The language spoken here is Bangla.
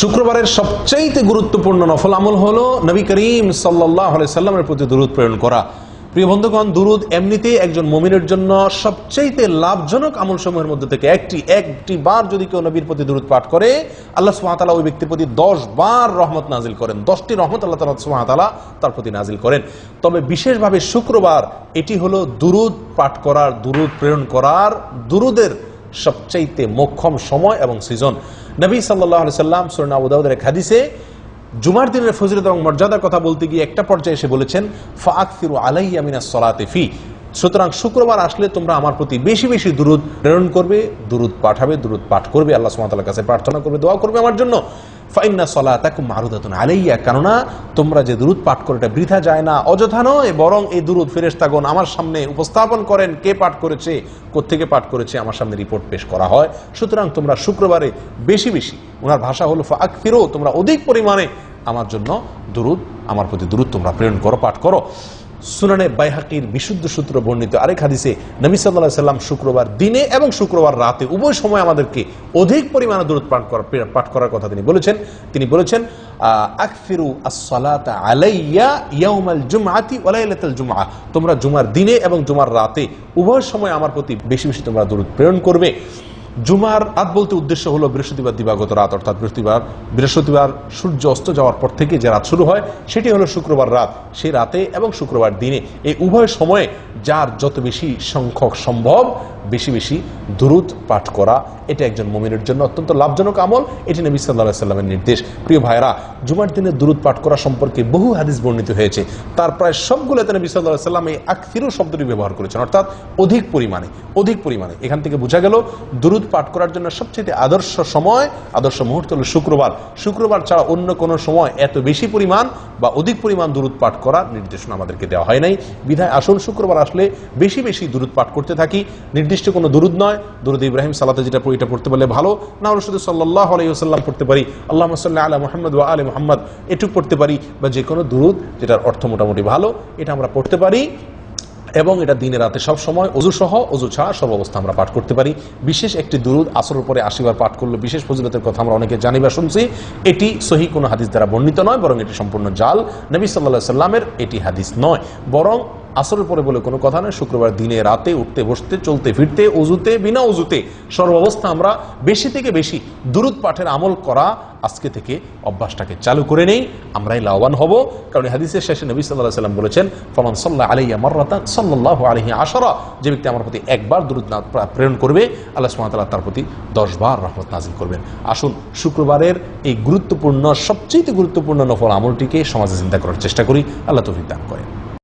শুক্রবারের সবচাইতে গুরুত্বপূর্ণ নফল আমল হলো নবী করিম সাল্লাহ সাল্লামের প্রতি দুরুদ প্রেরণ করা। প্রিয় বন্ধুগণ, দুরুদ এমনিতেই একজন মমিনের জন্য সবচাইতে লাভজনক আমল সমূহের মধ্যে থেকে একটি। একটি বার যদি কেউ নবীর প্রতি দুরুদ পাঠ করে, আল্লাহ সুহাতালা ওই ব্যক্তির প্রতি দশ বার রহমত নাজিল করেন। দশটি রহমত আল্লাহ তালা সুহাতালা তার প্রতি নাজিল করেন। তবে বিশেষভাবে শুক্রবার এটি হলো দুরুদ পাঠ করার, দুরুদ প্রেরণ করার, দুরুদের সবচাইতে মোক্ষম সময় এবং সিজন নবী সাল্লাহ সাল্লাম সুরনা আবুদাউদের এক হাদিসে জুমার দিনের ফজিলত এবং মর্যাদার কথা বলতে গিয়ে একটা পর্যায়ে এসে বলেছেন ফা ফিরু আলাইয়া আমিনা সলাতে ফি। সুতরাং শুক্রবার আসলে তোমরা আমার প্রতি বেশি বেশি দুরুদ প্রেরণ করবে, দুরুদ পাঠাবে, দুরুদ পাঠ করবে, আল্লাহ সুমাতার কাছে প্রার্থনা করবে, দোয়া করবে আমার জন্য। ফাইন্না সলা তাকে মারুদাতুন আলাইয়া, কেননা তোমরা যে দুরুদ পাঠ করো এটা বৃথা যায় না, অযথা নয়, বরং এই দুরুদ ফেরেস্তাগণ আমার সামনে উপস্থাপন করেন, কে পাঠ করেছে, কোত্থেকে পাঠ করেছে, আমার সামনে রিপোর্ট পেশ করা হয়। সুতরাং তোমরা শুক্রবারে বেশি বেশি ওনার ভাষা হলো ফাক ফিরো তোমরা অধিক পরিমাণে আমার জন্য দুরুদ, আমার প্রতি দুরুদ তোমরা প্রেরণ করো, পাঠ করো। সুনানে বাইহাকির বিশুদ্ধ সূত্র বর্ণিত আরেক হাদিসে নবী সাল্লাহ সাল্লাম শুক্রবার দিনে এবং শুক্রবার রাতে উভয় সময় আমাদেরকে অধিক পরিমাণে দূরত পাঠ করা পাঠ করার কথা তিনি বলেছেন। তিনি বলেছেন আলাইয়া তোমরা জুমার দিনে এবং জুমার রাতে উভয় সময় আমার প্রতি বেশি বেশি তোমরা দূরত প্রেরণ করবে। জুমার রাত বলতে উদ্দেশ্য হলো বৃহস্পতিবার দিবাগত রাত, অর্থাৎ বৃহস্পতিবার বৃহস্পতিবার সূর্য অস্ত যাওয়ার পর থেকে যে রাত শুরু হয়, সেটি হলো শুক্রবার রাত। সেই রাতে এবং শুক্রবার দিনে এই উভয় সময়ে যার যত বেশি সংখ্যক সম্ভব, বেশি বেশি দুরুদ পাঠ করা, এটা একজন মমিনের জন্য অত্যন্ত লাভজনক আমল। এটি নবী সাল্লাহ সাল্লামের নির্দেশ। প্রিয় ভাইরা জুমার দিনে দুরুদ পাঠ করা সম্পর্কে বহু হাদিস বর্ণিত হয়েছে। তার প্রায় সবগুলোতে নবী সাল্লাহ সাল্লাম এই আকফিরু শব্দটি ব্যবহার করেছেন। অর্থাৎ অধিক পরিমাণে অধিক পরিমাণে। এখান থেকে বোঝা গেল, দুরুদ পাঠ করার জন্য সবচেয়ে আদর্শ সময়, আদর্শ মুহূর্ত হল শুক্রবার। শুক্রবার ছাড়া অন্য কোনো সময় এত বেশি পরিমাণ বা অধিক পরিমাণ দুরুদ পাঠ করার নির্দেশনা আমাদেরকে দেওয়া হয় নাই। বিধায় আসল শুক্রবার আসলে বেশি বেশি দুরুদ পাঠ করতে থাকি। নির্দিষ্ট কোনো দুরুদ নয়। দুরুদ ইব্রাহিম সালাতে যেটা এটা পড়তে পারলে ভালো। না হলে শুধু সাল্লাহ আলাইসাল্লাম পড়তে পারি। আল্লাহ সাল্লাহ আলা মোহাম্মদ ওয়া আলী মোহাম্মদ। এটুক পড়তে পারি বা যে কোনো দুরুদ, যেটার অর্থ মোটামুটি ভালো, এটা আমরা পড়তে পারি। এবং এটা দিনে রাতে সব সময় অজু সহ, অজু ছাড়া সব অবস্থা আমরা পাঠ করতে পারি। বিশেষ একটি দুরুদ আসরের পরে আশিবার পাঠ করলে বিশেষ ফজিলতের কথা আমরা অনেকে জানি বা শুনছি। এটি সহি কোনো হাদিস দ্বারা বর্ণিত নয়, বরং এটি সম্পূর্ণ জাল। নবী সাল্লাহ সাল্লামের এটি হাদিস নয়। বরং আসরের পরে বলে কোনো কথা নয়, শুক্রবার দিনে রাতে উঠতে, বসতে, চলতে, ফিরতে, অজুতে, বিনা অজুতে সর্বাবস্থা আমরা বেশি থেকে বেশি দুরুদ পাঠের আমল করা আজকে থেকে অভ্যাসটাকে চালু করে নেই। আমরাই লাভবান হব। কারণ হাদিসের শেষে নবী সাল্লাহ সাল্লাম বলেছেন, ফমান সাল্লাহ আলহিয়া মার্রাতান সাল্লাহ আলহি আসরা যে ব্যক্তি আমার প্রতি একবার দুরুদ না প্রেরণ করবে, আল্লাহ সুমাতাল্লাহ তার প্রতি দশবার রহমত নাজিল করবেন। আসুন, শুক্রবারের এই গুরুত্বপূর্ণ সবচেয়ে গুরুত্বপূর্ণ নফল আমলটিকে সমাজে চিন্তা করার চেষ্টা করি। আল্লাহ তৌফিক দান করেন।